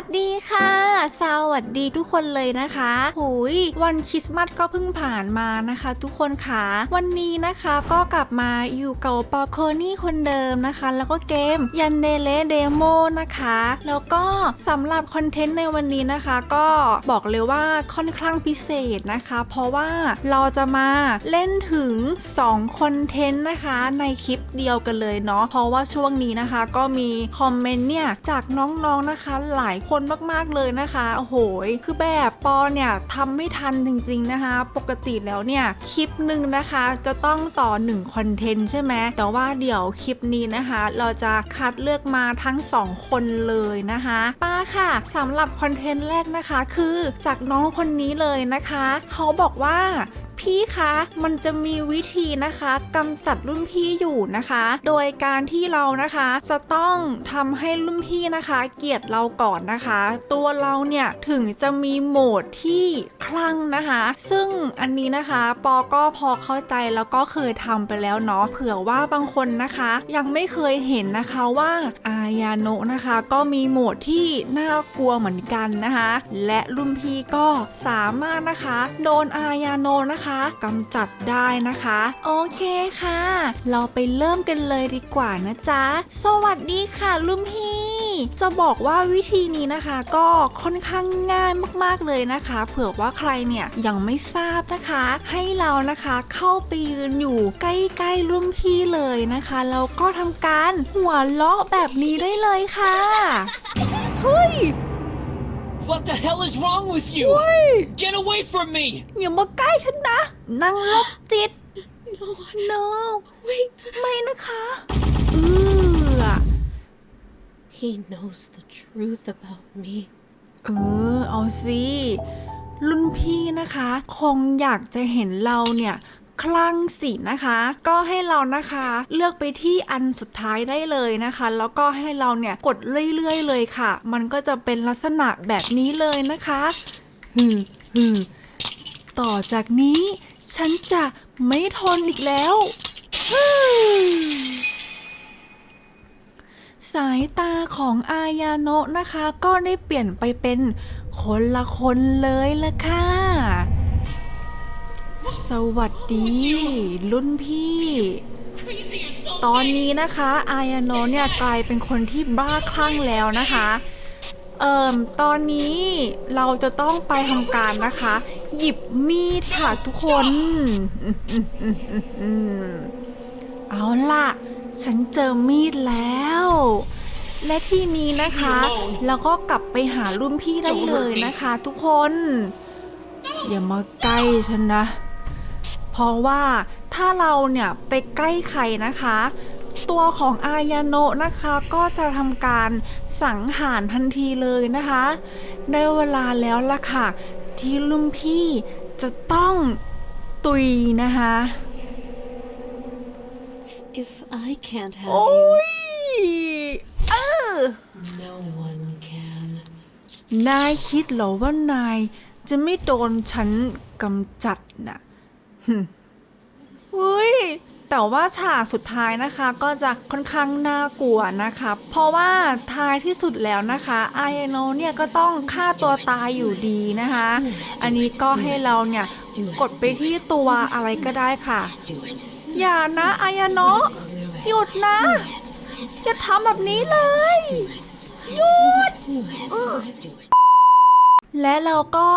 วัสดีค่ะสวัสดีทุกคนเลยนะคะหุยวันคริสต์มาสก็เพิ่งผ่านมานะคะ ทุกคนค่ะ วันนี้นะคะก็กลับมาอยู่กับปอโคนี่คนเดิมนะคะ แล้วก็เกมยันเดเลเดโมนะคะ แล้วก็สำหรับคอนเทนต์ในวันนี้นะคะ ก็บอกเลยว่าค่อนข้างพิเศษนะคะ เพราะว่าเราจะมาเล่นถึง2คอนเทนต์นะคะในคลิปเดียวกันเลยเนาะเพราะว่าช่วงนี้นะคะ ก็มีคอมเมนต์เนี่ยจากน้องๆนะคะ หลายคนมากๆเลยนะคะโอ้โหคือแบบปอเนี่ยทำไม่ทันจริง ๆนะคะ ปกติแล้วเนี่ยคลิปหนึ่งนะคะจะต้องต่อ1คอนเทนต์ใช่ไหมแต่ว่าเดี๋ยวคลิปนี้นะคะ เราจะคัดเลือกมาทั้ง 2 คนเลยนะคะป้าค่ะสำหรับคอนเทนต์แรกนะคะ คือจากน้องคนนี้เลยนะคะ เขาบอกว่า พี่คะ มันจะมีวิธีนะคะกำจัดรุ่นพี่อยู่นะคะ โดยการที่เรานะคะจะต้องทำให้รุ่นพี่นะคะ เกลียดเราก่อนนะคะ ตัวเราเนี่ยถึงจะมีโหมดที่คลั่งนะคะ ซึ่งอันนี้นะคะ ปอก็พอเข้าใจแล้วก็เคยทำไปแล้วเนาะเผื่อว่าบางคนนะคะ ยังไม่เคยเห็นนะคะว่าอา ยาโนะนะคะ ก็มีโหมดที่น่ากลัวเหมือนกันนะคะ และรุ่นพี่ก็สามารถนะคะ โดนอายาโนะนะคะกำจัดได้นะคะ โอเคค่ะ เราไปเริ่มกันเลยดีกว่านะจ๊ะ สวัสดีค่ะรุ่นพี่ จะบอกว่าวิธีนี้นะคะ ก็ค่อนข้างง่ายมากๆเลยนะคะ เผื่อว่าใครเนี่ยยังไม่ทราบนะคะ ให้เรานะคะเข้าไปยืนอยู่ใกล้ๆรุ่นพี่เลยนะคะแล้วก็ทำการหัวเราะแบบนี้ได้เลยค่ะเฮ้ย What the hell is wrong with you? Get away from me! อย่ามาใกล้ฉันนะนั่งลบจิต no ไม่นะคะเอือ He knows the truth about me. เออ เอาสิ รุ่นพี่นะคะ คงอยากจะเห็นเราเนี่ยคลั่งสินะคะ ก็ให้เรานะคะเลือกไปที่อันสุดท้ายได้เลยนะคะ แล้วก็ให้เราเนี่ยกดเรื่อยๆเลยค่ะ มันก็จะเป็นลักษณะแบบนี้เลยนะคะฮึฮึต่อจากนี้ ฉันจะไม่ทนอีกแล้วฮึายตาของอายาโนะนะคะ ก็ได้เปลี่ยนไปเป็นคนละคนเลยละค่ะ สวัสดี รุ่นพี่ ตอนนี้นะคะ อายาโนะเนี่ยกลายเป็นคนที่บ้าคลั่งแล้วนะคะ เอ่มตอนนี้เราจะต้องไปทำการนะคะ หยิบมีดค่ะทุกคน เอาล่ะ ฉันเจอมีดแล้ว และที่นี้นะคะแล้วก็กลับไปหารุ่นพี่ได้เลยนะคะ ทุกคน อย่ามาใกล้ฉันนะ เพราะว่าถ้าเราเนี่ยไปใกล้ใครนะคะ ตัวของอายาโนะนะคะก็จะทำการสังหารทันทีเลยนะคะ ได้เวลาแล้วล่ะค่ะ ที่ลุงพี่จะต้องตุยนะคะ If I can't have โอ้ยเออ you, no one can. นายคิดเหรอว่านายจะไม่โดนฉันกำจัดน่ะหึเฮ้ย แต่ว่าฉากสุดท้ายนะคะก็จะค่อนข้างน่ากลัวนะคะ เพราะว่าท้ายที่สุดแล้วนะคะอายโนเนี่ยก็ต้องฆ่าตัวตายอยู่ดีนะคะ อันนี้ก็ให้เราเนี่ยกดไปที่ตัวอะไรก็ได้ค่ะ Do it. อย่านะอายโนะหยุดนะอย่าทำแบบนี้เลย หยุด และเราก็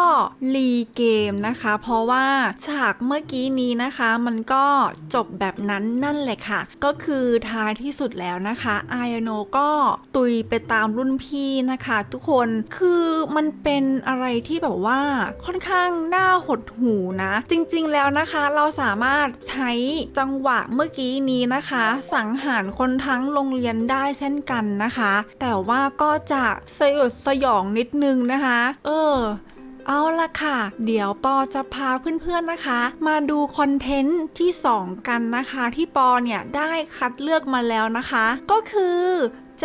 รีเกมนะคะ เพราะว่าฉากเมื่อกี้นี้นะคะ มันก็จบแบบนั้นนั่นแหละค่ะ ก็คือท้ายที่สุดแล้วนะคะอายโนก็ตุยไปตามรุ่นพี่นะคะ ทุกคนคือมันเป็นอะไรที่แบบว่าค่อนข้างน่าหดหูนะ จริงๆแล้วนะคะ เราสามารถใช้จังหวะเมื่อกี้นี้นะคะ สังหารคนทั้งโรงเรียนได้เช่นกันนะคะ แต่ว่าก็จะสยดสยองนิดนึงนะคะ เออเอาละค่ะ เดี๋ยวปอจะพาเพื่อนๆนะคะ มาดูคอนเทนต์ที่ 2 กันนะคะ ที่ปอเนี่ยได้คัดเลือกมาแล้วนะคะ ก็คือ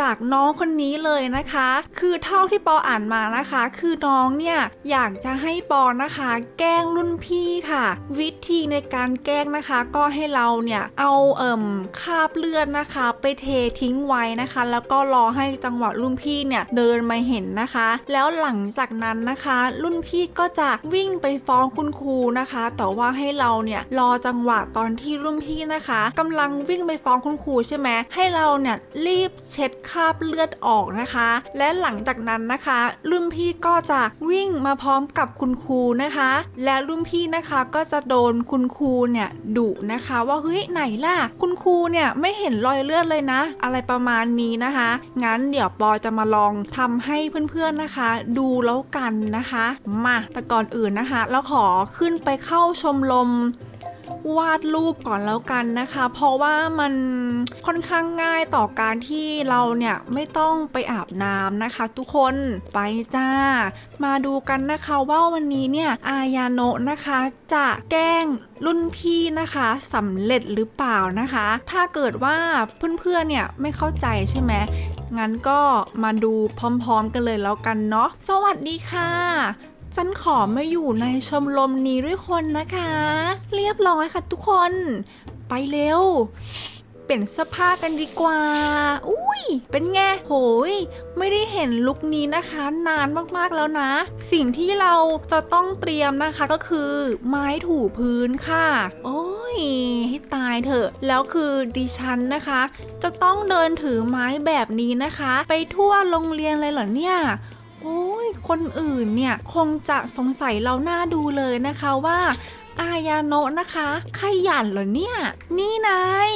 จากน้องคนนี้เลยนะคะ คือเท่าที่ปออ่านมานะคะ คือน้องเนี่ยอยากจะให้ปอนะคะ แกล้งรุ่นพี่ค่ะ วิธีในการแกล้งนะคะ ก็ให้เราเนี่ยเอาเอ่มคาบเลือดนะคะ ไปเททิ้งไว้นะคะ แล้วก็รอให้จังหวะรุ่นพี่เนี่ยเดินมาเห็นนะคะ แล้วหลังจากนั้นนะคะ รุ่นพี่ก็จะวิ่งไปฟ้องคุณครูนะคะ แต่ว่าให้เราเนี่ยรอจังหวะตอนที่รุ่นพี่นะคะกำลังวิ่งไปฟ้องคุณครูใช่ไหมให้เราเนี่ยรีบเช็ดคราบเลือดออกนะคะ และหลังจากนั้นนะคะ รุ่นพี่ก็จะวิ่งมาพร้อมกับคุณครูนะคะ และรุ่นพี่นะคะก็จะโดนคุณครูเนี่ยดุนะคะ ว่าเฮ้ยไหนล่ะ คุณครูเนี่ยไม่เห็นรอยเลือดเลยนะ อะไรประมาณนี้นะคะ งั้นเดี๋ยวปอจะมาลองทำให้เพื่อนๆนะคะ ดูแล้วกันนะคะ มาแต่ก่อนอื่นนะคะ เราขอขึ้นไปเข้าชมรม วาดรูปก่อนแล้วกันนะคะ เพราะว่ามันค่อนข้างง่ายต่อการที่เราเนี่ยไม่ต้องไปอาบน้ำนะคะ ทุกคนไปจ้า มาดูกันนะคะว่าวันนี้เนี่ยอายาโนะนะคะจะแกล้งรุ่นพี่นะคะสำเร็จหรือเปล่านะคะ ถ้าเกิดว่าเพื่อนๆเนี่ยไม่เข้าใจใช่ไหมงั้นก็มาดูพร้อมๆกันเลยแล้วกันเนาะสวัสดีค่ะ ฉันขอมาอยู่ในชมรมนี้ด้วยคนนะคะ เรียบร้อยค่ะทุกคน ไปเร็ว เปลี่ยนเสื้อผ้ากันดีกว่า อุ้ย เป็นไง โหย ไม่ได้เห็นลุคนี้นะคะ นานมากๆแล้วนะ สิ่งที่เราจะต้องเตรียมนะคะก็คือ ไม้ถูพื้นค่ะ โอ้ย ให้ตายเถอะ แล้วคือดิฉันนะคะ จะต้องเดินถือไม้แบบนี้นะคะ ไปทั่วโรงเรียนเลยเหรอเนี่ย โอ้ คนอื่นเนี่ยคงจะสงสัยเราหน้าดูเลยนะคะว่า อายาโนะนะคะขยันเหรอเนี่ย นี่นาย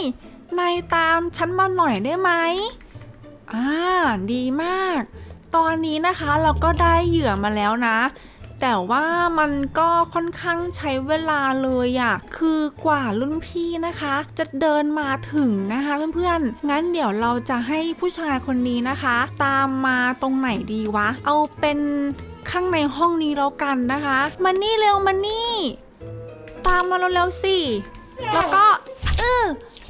นายตามฉันมาหน่อยได้ไหมอ่าดีมาก ตอนนี้นะคะเราก็ได้เหยื่อมาแล้วนะ แต่ว่ามันก็ค่อนข้างใช้เวลาเลยอะคือกว่ารุ่นพี่นะคะ จะเดินมาถึงนะคะเพื่อนๆ งั้นเดี๋ยวเราจะให้ผู้ชายคนนี้นะคะ ตามมาตรงไหนดีวะ เอาเป็นข้างในห้องนี้แล้วกันนะคะมานี่เร็วมานี่ ตามมาเร็วๆสิ แล้วก็เออ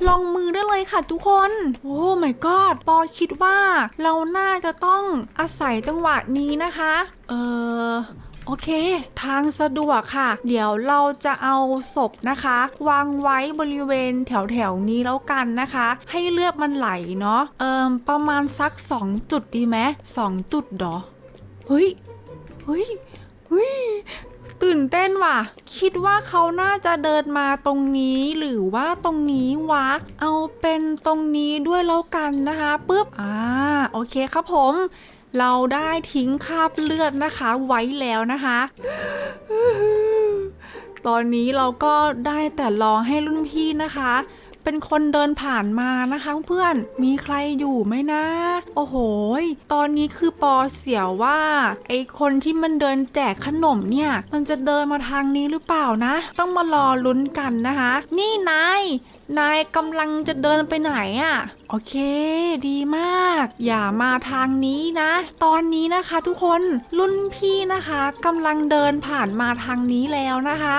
ลองมือได้เลยค่ะทุกคน โอ้ my god ปอคิดว่า เราน่าจะต้องอาศัยจังหวะนี้นะคะ เออ โอเค ทางสะดวกค่ะ เดี๋ยวเราจะเอาศพนะคะ วางไว้บริเวณแถวแถวๆนี้แล้วกันนะคะ ให้เลือดมันไหลเนาะเอิมประมาณสัก 2 จุดดีไหมสองจุดเหรอเฮ้ยเฮ้ยเฮ้ยตื่นเต้นว่ะ คิดว่าเขาน่าจะเดินมาตรงนี้หรือว่าตรงนี้วะ เอาเป็นตรงนี้ด้วยแล้วกันนะคะปุ๊บ อ่า โอเคครับผม เราได้ทิ้งคราบเลือดนะคะ ไว้แล้วนะคะ ตอนนี้เราก็ได้แต่รอให้รุ่นพี่นะคะ เป็นคนเดินผ่านมานะคะเพื่อน มีใครอยู่ไหมนะ โอ้โห ตอนนี้คือปอเสียวว่า ไอคนที่มันเดินแจกขนมเนี่ย มันจะเดินมาทางนี้หรือเปล่านะ ต้องมารอลุ้นกันนะคะ นี่นาย นายกำลังจะเดินไปไหนอะ่ะ โอเค ดีมาก อย่ามาทางนี้นะ ตอนนี้นะคะทุกคนรุ่นพี่นะคะกำลังเดินผ่านมาทางนี้แล้วนะคะ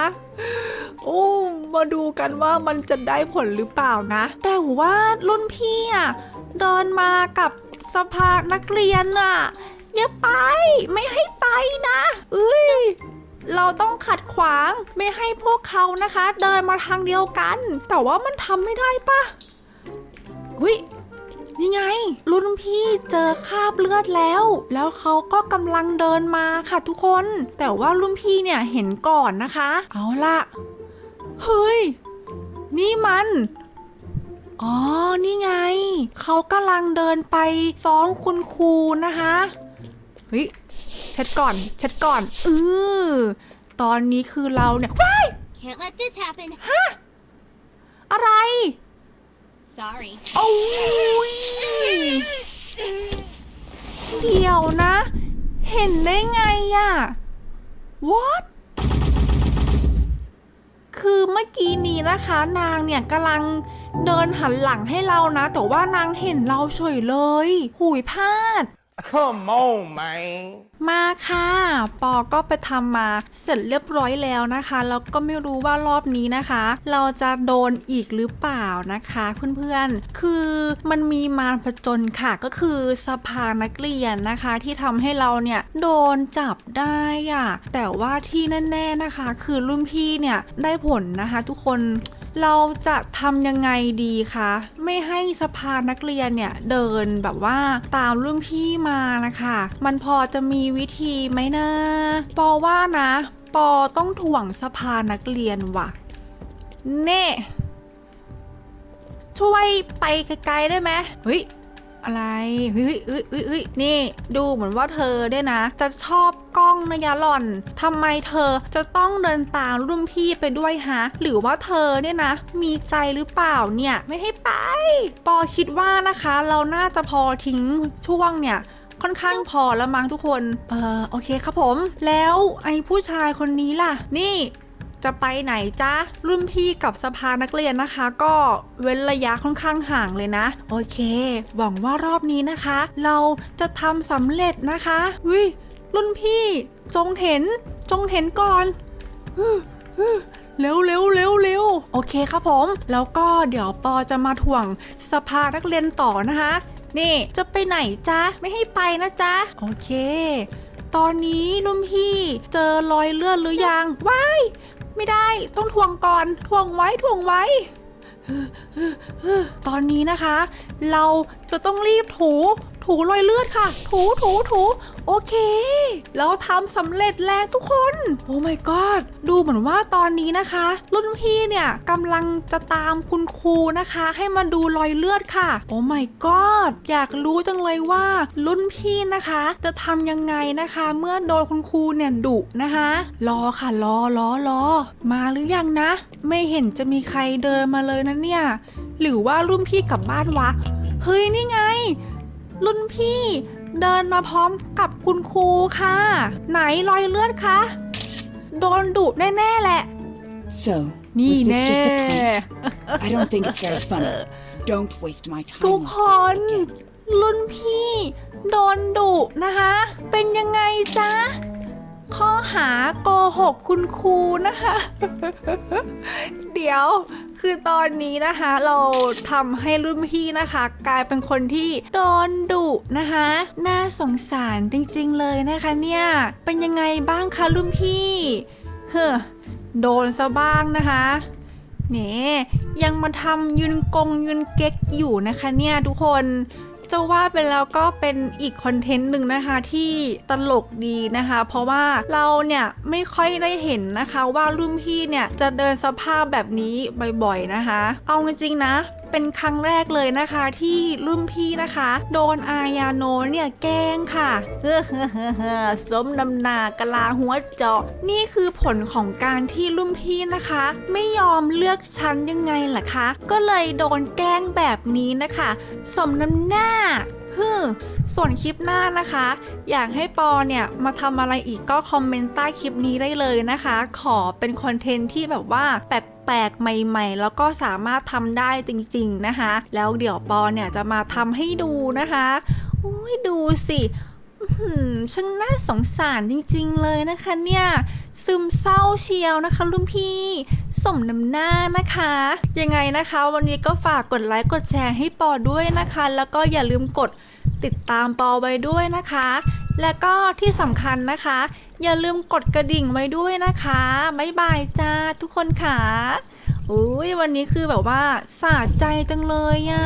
โอ้มาดูกันว่ามันจะได้ผลหรือเปล่านะ แต่ว่ารุ่นพี่อะเดินมากับสภานักเรียนอะอย่าไป ไม่ให้ไปนะ เอ้ย เราต้องขัดขวางไม่ให้พวกเขานะคะ เดินมาทางเดียวกัน แต่ว่ามันทำไม่ได้ปะวินี่ไง รุ่นพี่เจอคราบเลือดแล้ว แล้วเขาก็กำลังเดินมาค่ะทุกคน แต่ว่ารุ่นพี่เนี่ยเห็นก่อนนะคะ เอาละเฮ้ย นี่มันอ๋อ นี่ไง เขากำลังเดินไปฟ้องคุณครูนะคะ เฮ้ย เช็ดก่อน เช็ดก่อนเออตอนนี้คือเราเนี่ยว้าย Can't let this happen. อะไร Sorry. โอ้ยเดี๋ยวนะ เห็นได้ไงอะ what คือเมื่อกี้นี้นะคะ นางเนี่ยกำลังเดินหันหลังให้เรานะ แต่ว่านางเห็นเราเฉยเลย หุยพลาด Come on, man. มาค่ะ ปอก็ไปทำมาเสร็จเรียบร้อยแล้วนะคะ แล้วก็ไม่รู้ว่ารอบนี้นะคะ เราจะโดนอีกหรือเปล่านะคะเพื่อนๆ คือมันมีมารผจญค่ะ ก็คือสภานักเรียนนะคะ ที่ทำให้เราเนี่ยโดนจับได้อะแต่ว่าที่แน่ ๆนะคะ คือรุ่นพี่เนี่ยได้ผลนะคะ ทุกคน เราจะทำยังไงดีคะ ไม่ให้สภานักเรียนเนี่ยเดินแบบว่าตามรุ่นพี่มานะคะ มันพอจะมีวิธีไหมนะปอว่านะ ปอต้องถ่วงสภานักเรียนว่ะ เน่ ช่วยไปไกลๆได้ไหมเฮ้ย อะไรเฮ้ยเฮ้ยเฮ้ยเฮ้ยนี่ ดูเหมือนว่าเธอเนี่ยนะ จะชอบกล้องนะยะหล่อนทำไมเธอจะต้องเดินตามรุ่นพี่ไปด้วยฮะ หรือว่าเธอเนี่ยนะ มีใจหรือเปล่าเนี่ยไม่ให้ไป ปอคิดว่านะคะ เราน่าจะพอทิ้งช่วงเนี่ยค่อนข้างพอแล้วมั้งทุกคน เออโอเคครับผม แล้วไอ้ผู้ชายคนนี้ล่ะ นี่ จะไปไหนจ๊ะรุ่นพี่กับสภานักเรียนนะคะ ก็เว้นระยะค่อนข้างห่างเลยนะ โอเค หวังว่ารอบนี้นะคะ เราจะทำสำเร็จนะคะเฮ้ยรุ่นพี่จงเห็น จงเห็นก่อนเร็วเร็วเร็วเร็วโอเคครับผม แล้วก็เดี๋ยวปอจะมาถ่วงสภานักเรียนต่อนะคะ นี่จะไปไหนจ๊ะ ไม่ให้ไปนะจ๊ะ โอเค ตอนนี้รุ่นพี่เจอรอยเลือดหรือยังว้าย ไม่ได้ต้องทวงก่อนทวงไว้ทวงไว้ ตอนนี้นะคะ เราจะต้องรีบถู ถูรอยเลือดค่ะ ถูถูถูโอเค เราทำสำเร็จแล้วทุกคน โอ้ my god ดูเหมือนว่าตอนนี้นะคะ รุ่นพี่เนี่ยกำลังจะตามคุณครูนะคะ ให้มาดูรอยเลือดค่ะ โอ้ my god อยากรู้จังเลยว่ารุ่นพี่นะคะ จะทำยังไงนะคะ เมื่อโดนคุณครูเนี่ยดุนะคะ รอค่ะรอรอรอมาหรือยังนะ ไม่เห็นจะมีใครเดินมาเลยนะเนี่ยหรือว่ารุ่นพี่กลับบ้านวะเฮ้ยนี่ไง รุ่นพี่ เดินมาพร้อมกับคุณครูค่ะ ไหนรอยเลือดคะ โดนดุแน่ๆแหละ So, นี่ was แน่ this just a prank? I don't think it's very funny. Don't waste my time ทุก like ค this น again. รุ่นพี่ โดนดุนะคะ เป็นยังไงจ๊ะ ข้อหาโกหกคุณครูนะคะ เดี๋ยวคือตอนนี้นะคะเราทำให้รุ่นพี่นะคะ กลายเป็นคนที่โดนดุนะคะ น่าสงสารจริงๆเลยนะคะเนี่ย เป็นยังไงบ้างคะรุ่นพี่เฮ้อโดนซะบ้างนะคะเนี่ยยังมาทำยืนกงยืนเก๊กอยู่นะคะเนี่ยทุกคน จะว่าไปแล้วก็เป็นอีกคอนเทนต์หนึ่งนะคะที่ตลกดีนะคะ เพราะว่าเราเนี่ยไม่ค่อยได้เห็นนะคะว่ารุ่นพี่เนี่ยจะเดินสภาพแบบนี้บ่อยๆนะคะ เอาจริงๆนะ เป็นครั้งแรกเลยนะคะที่รุ่นพี่นะคะ โดนอายาโนเนี่ยแกล้งค่ะเฮ้อสมนำหนากะลาหัวเจาะ นี่คือผลของการที่รุ่นพี่นะคะ ไม่ยอมเลือกชั้นยังไงล่ะคะ ก็เลยโดนแกล้งแบบนี้นะคะ สมน้ำหน้าฮึม ส่วนคลิปหน้านะคะ อยากให้ปอเนี่ยมาทำอะไรอีกก็คอมเมนต์ใต้คลิปนี้ได้เลยนะคะ ขอเป็นคอนเทนต์ที่แบบว่าแปลกๆใหม่ๆ แล้วก็สามารถทำได้จริง ๆนะคะ แล้วเดี๋ยวปอเนี่ยจะมาทำให้ดูนะคะ อุ้ยดูสิ หือช่างน่าสงสารจริงๆเลยนะคะเนี่ย ซึมเศร้าเชียวนะคะรุ่นพี่ สมน้ำหน้านะคะ ยังไงนะคะ วันนี้ก็ฝากกดไลค์กดแชร์ให้ปอด้วยนะคะ แล้วก็อย่าลืมกดติดตามปอไว้ด้วยนะคะ และก็ที่สำคัญนะคะ อย่าลืมกดกระดิ่งไว้ด้วยนะคะบ๊ายบายจ้าทุกคนค่ะอุ้ยวันนี้คือแบบว่าสะใจจังเลยอะ